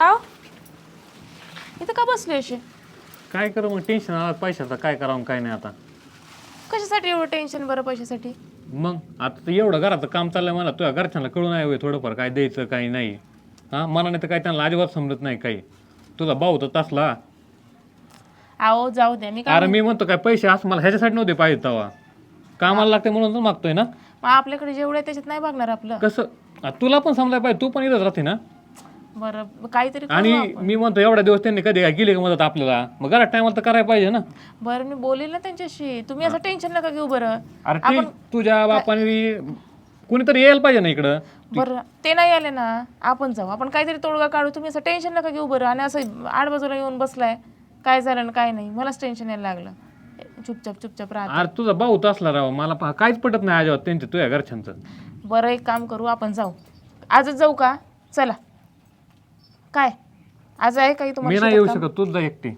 आव. इथं का बसली अशी? काय करू मग? टेन्शन आला पैशाचं काय करावं काय नाही आता. कशासाठी एवढं टेन्शन बरं पैशासाठी? मग? आता तर एवढं घराचं काम चाललंय मला. तुझ्या घरच्यांना कळून आहे होय थोडंफार काय द्यायचं काही नाही. हा? मला नाही तर काय त्यांना अजिबात समजत नाही काही. तुझा भाऊ तर तसला. आहो जाऊ द्या. मी काय अरे मी म्हणतो काय पैसे असं मला ह्याच्यासाठी नव्हते पाहिजे तेव्हा कामाला लागते म्हणून तर मागतोय ना? मग आपल्याकडे जेवढं आहे त्याच्यात नाही बघणार आपलं. कसं? आ, तुला पण समजायला पाहिजे. तू पण इथंच राहते ना? बरं काहीतरी करू आणि आपण. मी म्हणतो एवढ्या दिवस त्यांनी कधी काय गेले का मदत आपल्याला? मग घरात टायमाला तर करायला पाहिजे ना. बरं मी बोलेल ना त्यांच्याशी. तुम्ही असं टेन्शन नका घेऊ बरं. अरे तुझ्या बापाने कुणीतरी यायला पाहिजे ना इकडं. बरं ते नाही आले ना. आपण जाऊ. आपण काहीतरी तोडगा काढू. तुम्ही असं टेन्शन नका घेऊ बरं. आणि असं आड बाजूला येऊन बसलाय. काय झालं आणि काय नाही. मलाच टेन्शन यायला लागलं. चुपचाप चुपचाप राहा अरे तुझा भाऊ तर असला राव. मला पहा काहीच पटत नाही अजिबात त्यांच्या तुझ्या घरच्यांचं. बरं एक काम करू. आपण जाऊ. आजच जाऊ का? चला. काय? आज आहे काही मी तुम्हाला नाही येऊ शकत तूच जा एकटी.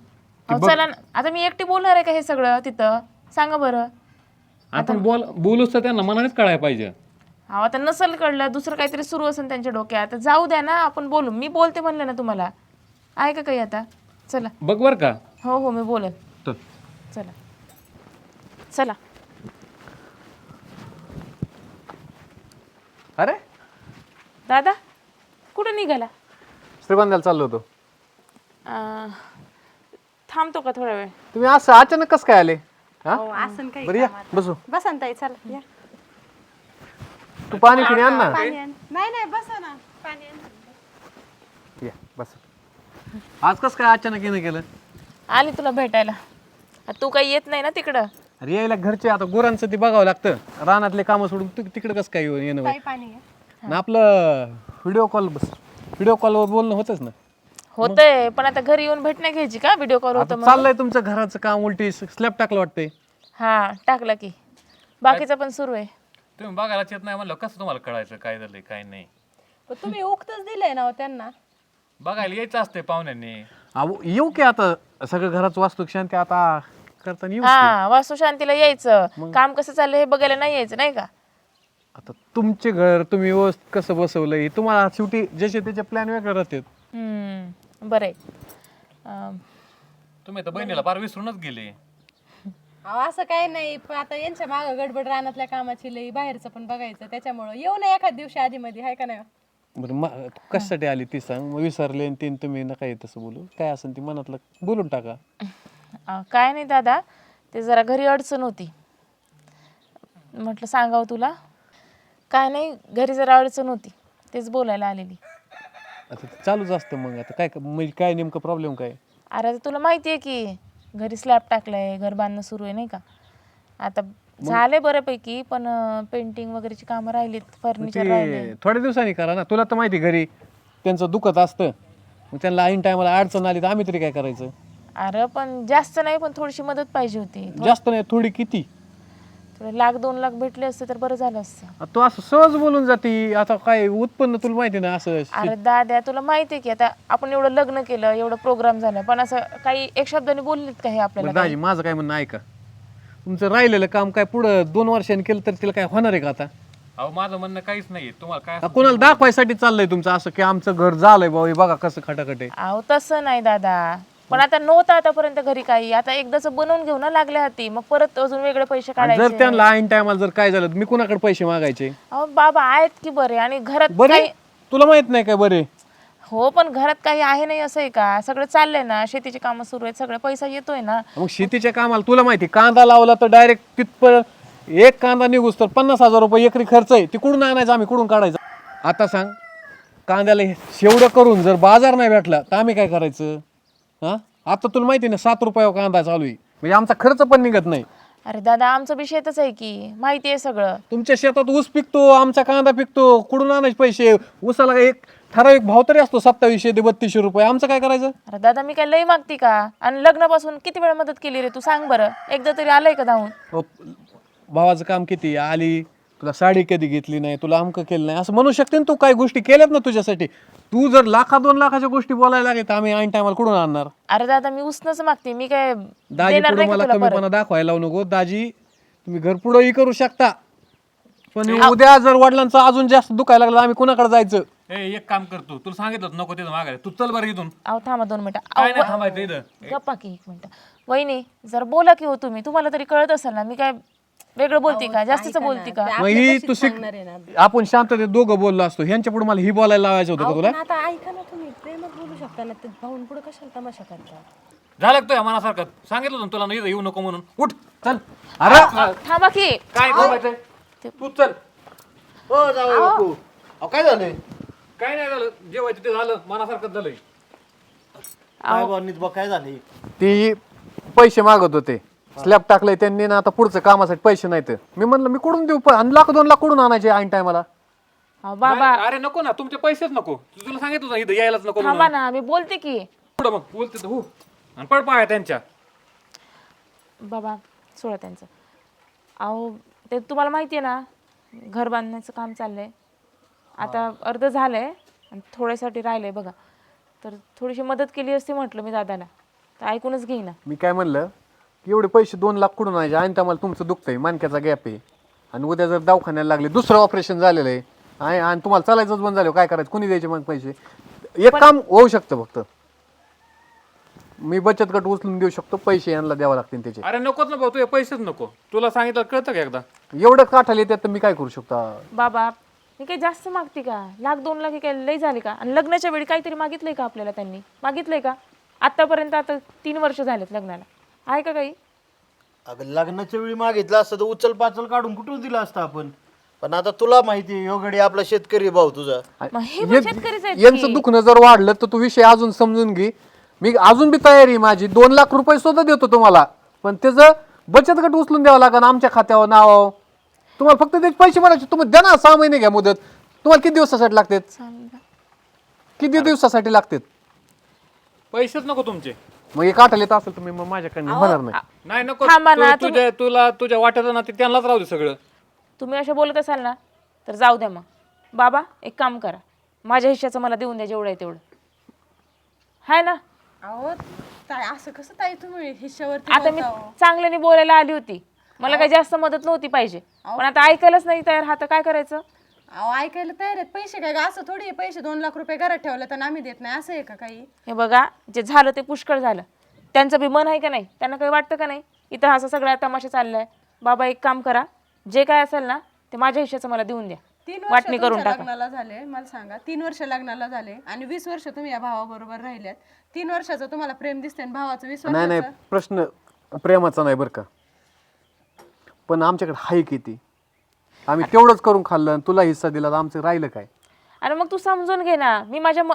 अहो, चला ना. आता मी एकटी बोलणार आहे का हे सगळं तिथं? सांगा बरं. आपण बोल बोलूच तर त्यांना मनानेच कळायला पाहिजे. अहो आता नसल कळलं दुसरं काहीतरी सुरू असेल त्यांच्या डोक्यात. तर जाऊ द्या ना आपण बोलू. मी बोलते म्हणलं ना तुम्हाला. आहे का काही आता? चला. बघ बर का. हो हो मी तर. चला. चला. अरे? दादा कुठं निघाला? श्रीगोंद्याला चाललो होतो. अं, थांबतो का थोडा वेळ? तुम्ही असं अचानक कसं काय आले? हा? हो आसन काही बरं या बसू बसा. ना ताई चला या. तू पाणी पिणे आण ना. पाणी आण. नाही नाही बसा ना. पाणी आण. या बस. आज कसं काय अचानक येणं केलं? आली तुला भेटायला. आ, तू काही येत नाही ना तिकडं? अरे यायला घरचे आता गुरांचं ते बघावं लागतं. रानातले कामं सोडून तिकडे कसं काय येऊ- येणं होईल? ताई पाणी घ्या. आणि आपलं व्हिडिओ कॉल बस. व्हिडिओ कॉलवर बोलणं होतच ना. होतंय पण आता घरी येऊन भेटण्या घ्यायची का? व्हिडिओ कॉल होतं आता चाललंय तुमचं घराचं काम उलटी स्लॅब टाकलं वाटतंय. हा टाकला की. बाकीचं पण सुरू आहे. तुम्ही बघायला येत नाही म्हणलं कसं तुम्हाला कळायचं काय झालंय काय नाही? पण तुम्ही उक्तच दिलंय ना हो त्यांना. बघायला यायचं असते पाहुण्यांनी. अहो येऊ की आता सगळं घराचं वास्तू शांती आता करताना येऊ हा वास्तुशांतीला यायचं. काम कसं चाललंय हे बघायला नाही यायचं नाही का? आता तुमचे घर तुम्ही व्यवस्थित कसं बसवलंय तुम्हाला शेवटी जसे त्याचे प्लॅन वेगळे राहतात. हम्म बरं आहे. अं, तुम्ही तर बहिणीला फार विसरूनच गेले. अहो, असं काही नाही पण आता यांच्या मागं गडबड रानातल्या कामाची लई बाहेरचं पण बघायचं त्याच्यामुळं येऊ ना एखाद दिवशी आधी मध्ये आहे का नाही? बरं मग कशासाठी आली ती सांग? मग विसरले आणि तीन तुम्ही नका येत तसं बोलू. काय असेल ती मनातलं बोलून टाका. अं, काय नाही दादा ते जरा घरी अडचण होती. म्हटलं सांगावं तुला. काय नाही घरी जरा अडचण होती तेच बोलायला आलेली. आता ते चालूच असतं मग आता काय म्हणजे काय नेमकं प्रॉब्लेम काय? अरे आता तुला माहिती आहे की घरी स्लॅब टाकलाय घर बांधणं सुरू आहे नाही का? आता झाले बऱ्यापैकी पण पेंटिंग वगैरेची कामं राहिलीत फर्निचर राहिले. ते थोड्या दिवसांनी करा ना. तुला तर माहिती घरी त्यांचं दुखत असतं. मग त्यांना ऐन टायमाला अडचण आली तर आम्ही तरी काय करायचं? अरे पण जास्त नाही पण थोडीशी मदत पाहिजे होती. जास्त नाही थोडी किती? लाख दोन लाख भेटले असते तर बरं झालं असतं. तू असं सहज बोलून जाती. आता काय उत्पन्न तुला माहिती ना असं अरे दाद्या तुला माहिती आहे की आता आपण एवढं लग्न केलं एवढं प्रोग्राम झाला पण असं काही एक शब्दाने बोललीत का हे आपल्याला दाजी माझं काय म्हणणं ऐका. तुमचं राहिलेलं काम काय पुढं दोन वर्षांनी केलं तर तिला काय होणार आहे का आता? अहो माझं म्हणणं काहीच नाही तुम्हाला काय हा, कोणाला दाखवायसाठी चाललंय तुमचं असं की आमचं घर झालंय हे बघा कसं खटाखट आहे. अहो तसं नाही दादा. पण आता नव्हतं आतापर्यंत घरी काही. आता एकदाच बनवून घेऊन ना लागल्या हाती मग परत अजून वेगळे पैसे आणि जर काढायचे. त्यांना ऐन टायमाला जर काय झालं तर मी कुणाकडे पैसे मागायचे? अहो बाबा आहेत की बरे आणि घरात बरे? काही तुला माहीत नाही काय बरे? हो पण घरात काही आहे नाही असं आहे का? सगळं चाललंय ना शेतीची कामं सुरू आहेत सगळं पैसा येतोय ना. मग शेतीच्या कामाला तुला माहिती कांदा लावला तर डायरेक्ट तिथपर्यंत एक कांदा निघूस तर पन्नास हजार रुपये एकरी खर्च आहे ती कुठून आणायचं आम्ही कुठून काढायचं? आता सांग कांद्याला हे शेवढं करून जर बाजार नाही भेटला तर आम्ही काय करायचं? हा? आता तुला माहिती ना सात रुपयावर कांदा चालू आहे. म्हणजे आमचा खर्च पण निघत नाही. अरे दादा आमचं बी शेतच आहे की. माहिती आहे सगळं. तुमच्या शेतात ऊस पिकतो आमचा कांदा पिकतो कुठून आणायचे पैसे. ऊसाला एक ठराविक भाव तरी असतो सत्तावीसशे ते बत्तीसशे रुपये. आमचं काय करायचं? अरे दादा मी काय लई मागती का? आणि लग्नापासून किती वेळा मदत केली रे तू? सांग बरं. एकदा तरी आलंय का धावून? अहो, भावाचं काम किती? आली. तुला साडी कधी घेतली नाही तुला अमकं केलं नाही असं म्हणू शकते ना तू काही गोष्टी केल्यात ना तुझ्यासाठी? तू जर लाखा दोन लाखाच्या गोष्टी बोलायला लागेल तर आम्ही ऐन टायमाला कुठून आणणार? अरे दादा मी उसनच मागते मी काय दाजी देणार पुढे नाही का मला तुला परत? कमीपणा दाखवायला लावू नको दाजी. तुम्ही घर पुढंही करू शकता. पण उद्या जर वडिलांचं अजून जास्त दुखायला लागलं आम्ही कुणाकडे जायचं? ए एक काम कर तू. तुला सांगितलं होतं नको तिथं मागायला. तू चल बरं इथून. अहो थांबा दोन मिनिटं. काय नाही अहो, थांबायचं इथं. गप्पा की एक मिनिट. वहिनी जर बोला की हो तुम्ही तुम्हाला तरी कळत असेल ना मी काय वेगळं बोलते का? जास्तीच बोलते का? मग ही तू शिक आपण शांततेत दोघं बोललो असतो ह्यांच्या पुढे मला ही बोलायला लावायचं होतं का तुला? पण आता ऐका ना तुम्ही प्रेमात बोलू शकता ना ते भाऊन पुढे कशाला तमाशा करता? झालं का तुझ्या मनासारखं? सांगितलं होतं ना तुला ना इथं येऊ नको म्हणून. उठ चल. अरे थांबा की काय थांबायचंय? तू चल. हो जाऊ बापू अहो काय झालंय? काय नाही झालं जेवायचं ते झालं मनासारखं झालंय. काय बा बा काय झाले ती पैसे मागत होते. स्लॅब टाकलंय त्यांनी ना आता पुढचं कामासाठी पैसे नाहीत. मी म्हणलं मी कुठून देऊ? प- आणि लाख दोन लाख कुठून आणायचे ऐन टायमाला? अहो बाबा. नाही, अरे नको ना तुमचे पैसेच नको. तू- तुला सांगितलं होतं ना इथं यायलाच नको थांबा ना मी बोलते की. पुढं मग बोलते तर हो. आणि पड पाया त्यांच्या. बाबा सोडा त्यांचं. अहो ते तुम्हाला माहिती आहे ना घर बांधण्याचं काम चाललंय. आता अर्ध झालंय आणि थोड्यासाठी राहिलंय बघा. तर थोडीशी मदत केली असती म्हटलं मी दादाला. तर ऐकूनच घेईना. मी काय म्हणलं की एवढे पैसे दोन लाख कुठून आणायचे? ऐन टायमाला तुमचं दुखतंय मानक्याचा गॅप आहे. आणि उद्या जर दवाखान्याला लागले दुसरं ऑपरेशन झालेलं आहे आणि आणि तुम्हाला चालायचंच बंद झालं काय करायचं? कोणी द्यायचे मग पैसे? एक काम होऊ शकतं फक्त. मी बचत गट उचलून देऊ शकतो पैसे यांना द्यावे लागतील त्याचे. अरे नकोच ना भाऊ तुझे पैसेच नको. तुला सांगितलं कळतं का एकदा? एवढं काठाले तर मी काय करू शकतो? बाबा मी काही जास्त मागते का? लाख दोन लाख हे काय लई झाले का? आणि लग्नाच्या वेळी काहीतरी मागितलंय का आपल्याला त्यांनी? मागितलंय का? आतापर्यंत आता तीन वर्ष झालेत लग्नाला. आहे का काही? अगं लग्नाच्या वेळी मागितलं असतं तर उचल पाचल काढून कुठून दिलं असतं आपण? पण आता तुला माहिती आहे, ह्यो गडी आपला शेतकरी आहे भाऊ तुझा. मग हे पण शेतकरीच आहेत यांचं की. दुखणं जर वाढलं तर तू विषय अजून समजून घे. मी अजून बी तयारी आहे माझी. दोन लाख रुपये सुद्धा देतो तुम्हाला. पण त्याचं बचत गट उचलून द्यावं लागेल आमच्या खात्यावर नावावर. तुम्हाला फक्त त्याचे पैसे भरायचे तुम्ही द्या ना सहा महिने घ्या मुदत. तुम्हाला किती दिवसासाठी लागतात? किती दिवसासाठी लागतात? पैसेच नको तुमचे. मग हे काटायला येत असेल तुम्ही मग माझ्याकडनं होणार नाही. नाही नको. थांबा ना, तू- तुझ्या तुला तुझ्या वाट्याचं ना ते त्यांनाच राहू दे सगळं. तुम्ही असे बोलत असाल ना तर जाऊ द्या मग. बाबा एक काम करा. माझ्या हिश्श्याचं मला देऊन द्या जेवढं आहे तेवढं. हाय ना? अहो ताई असं कसं ताई तुम्ही हिश्श्यावरती आता मी बोलता हो? चांगल्याने बोलायला आली होती. मला काही जास्त मदत नव्हती पाहिजे. पण आता ऐकायलाच नाही तयार. हा तर काय करायचं? अहो ऐकायला तयार आहेत. पैसे काय गं? असं थोडी आहे, पैसे दोन लाख रुपये घरात ठेवले तर आम्ही देत नाही. असं आहे का काही? हे बघा जे झालं ते पुष्कळ झालं. त्यांचं बी मन आहे का नाही? त्यांना काही वाटतं का नाही? इथं असा सगळा तमाशा चाललाय. बाबा एक काम करा. जे काय असेल ना ते माझ्या हिश्श्याचं मला देऊन द्या. तीन वर्ष वाटणी करून तुमच्या टाका. लग्नाला झाले मला सांगा. तीन वर्ष लग्नाला झाले आणि वीस वर्ष तुम्ही या भावाबरोबर राहिल्यात. तीन वर्षाचं तुम्हाला प्रेम दिसते आणि भावाचं वीस नाही नाही. वर्षाचं? प्रश्न प्रेमाचा नाही बरं का. पण आमच्याकडे हाय किती? आम्ही तेवढंच करून खाल्लं आणि तुला हिस्सा दिला तर आमचं राहिलं काय? आणि मग तू समजून घे ना. मी माझ्या म-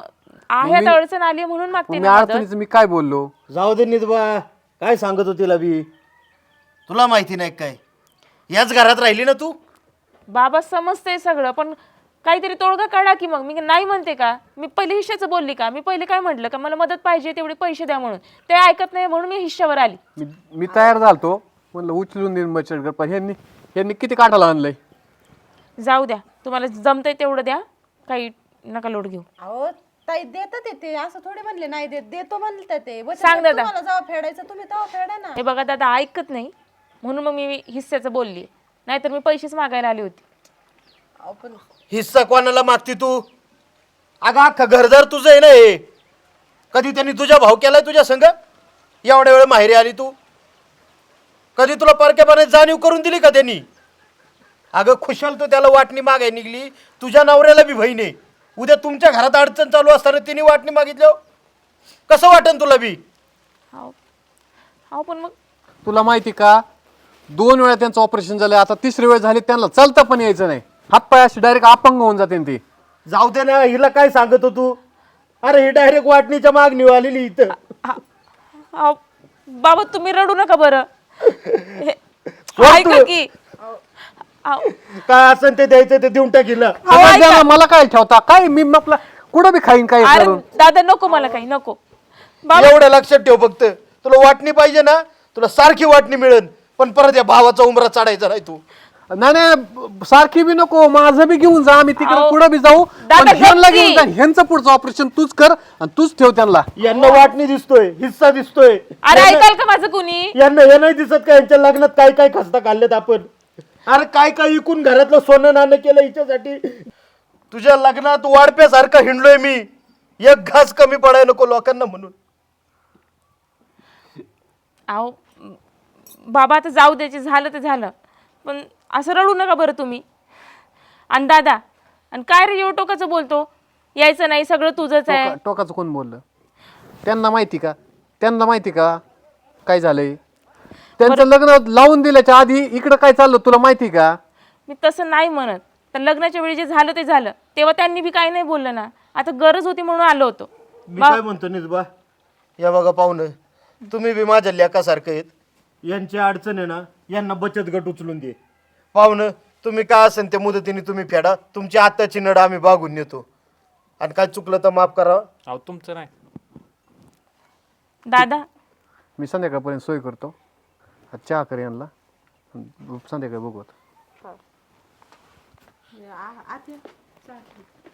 आहे अडचण आली म्हणून मग मागते मी ना मदत. अडचणीचं मी काय बोललो? जाऊ दे निदबा काय सांगत होती तिला बी तुला माहिती नाही काय? याच घरात राहिली ना तू? बाबा समजतंय सगळं पण काहीतरी तोडगा काढा की मग. मी नाही म्हणते का? मी पहिले हिश्श्याचं बोलली का? मी पहिले काय म्हटलं का? मला मदत पाहिजे तेवढे पैसे द्या म्हणून. ते ऐकत नाही म्हणून मी हिश्श्यावर आली. मी मी तयार झालतो. म्हणलं उचलून देईन बचत गट पण ह्यांनी ह्यांनी किती काठाला आणलंय? जाऊ द्या. तुम्हाला जमतंय तेवढं द्या. काही नका लोड घेऊ. अहो ताई देतात ते ते. असं थोडे म्हणले नाही देत. देतो म्हणतात ते. सांग दादा. तुम्हाला जेव्हा फेडायचं तुम्ही तेव्हा फेडा ना. हे बघा दादा ऐकत नाही. म्हणून मग मी हिस्स्याचं बोलली. नाहीतर मी पैसेच मागायला आली होती. अहो पण हिस्सा कोणाला मागती तू? अगं अख्खा घरदार तुझं आहे ना हे कधी त्यांनी तुझा भाव केलाय तुझ्या संग? एवढ्या वेळ माहेरी आली तू? कधी तुला परक्यापणे जाणीव करून दिली का त्यांनी? अगं खुशाल तर त्याला वाटणी मागाय निघली. तुझ्या नवऱ्याला बी बहीण आहे उद्या तुमच्या घरात अडचण चालू असताना तिने वाटणी मागितल्यावर कसं वाटन तुला बी? हो हो पण मग? तुला माहिती का? दोन वेळा त्यांचं ऑपरेशन झालं आता तिसरी वेळ झाली त्यांना चालता पण यायचं नाही. हातपाय असे डायरेक्ट अपंग होऊन जाते ते. जाऊ दे ना हिला काय सांगत हो तू? अरे ही डायरेक्ट वाटणीच्या मागणी आलेली इथं. अहो, बाबा तुम्ही रडू नका बरं. हे- ऐका तू? की काय असेल ते द्यायचं ते देऊन टाक हिला सगळं द्या ना, मला काय ठेवता? काय मी आपला कुठं बी खाईन काय अरे करून? दादा नको मला काही नको. बाबा एवढं लक्षात ठेव फक्त. तुला वाटणी पाहिजे ना तुला सारखी वाटणी मिळेल. पण परत या भावाचा उमरा चढायचा नाही तू. नाही नाही सारखी बी नको माझं बी घेऊन जा आम्ही तिकडे अहो, पुढे बी जाऊ. दादा, पण ह्यांना गप्प की. घेऊन जा ह्यांचं पुढचं ऑपरेशन तूच कर आणि तूच ठेव त्यांना. यांना वाटणी दिसतोय हिस्सा दिसतोय. अरे ऐकाल का माझं कुणी? यांना हे नाही दिसत का यांच्या लग्नात काय काय खस्ता काढलेत आपण? अरे काय काय इकून घरातलं सोनं नाणं केलं हिच्यासाठी? तुझ्या लग्नात वाढप्यासारखं हिंडलोय मी. एक घास कमी पडाय नको लोकांना म्हणून. अहो बाबा आता जाऊ द्यायचे झालं ते झालं. पण असं रडू नका बरं तुम्ही. आणि दादा आणि काय रे टोकाचं बोलतो? यायचं नाही सगळं तुझंच आहे. टोका- टोकाचं कोण बोललं? त्यांना माहिती का? त्यांना माहिती का? काय झालंय? त्यांचं लग्न लावून दिल्याच्या आधी इकडं काय चाललं तुला माहिती का? मी तसं नाही म्हणत. तर लग्नाच्या वेळी जे झालं ते झालं. तेव्हा त्यांनी बी काही नाही बोललं ना. आता गरज होती म्हणून आलो होतो. मी काय म्हणतो निजबा? या बघा पाहुणं तुम्ही बी माझ्या लेकासारखं आहेत. यांची अडचण आहे ना यांना बचत गट उचलून दे. पाहुणं तुम्ही काय असेल त्या मुदतीने तुम्ही फेडा? तुमची आत्ताची नड आम्ही बागून नेतो. आणि काय चुकलं तर माफ करा. अहो तुमचं नाही. दादा. मी संध्याकाळपर्यंत सोय करतो. हा चहा कर यांना. संध्याकाळी बघू आता. आ-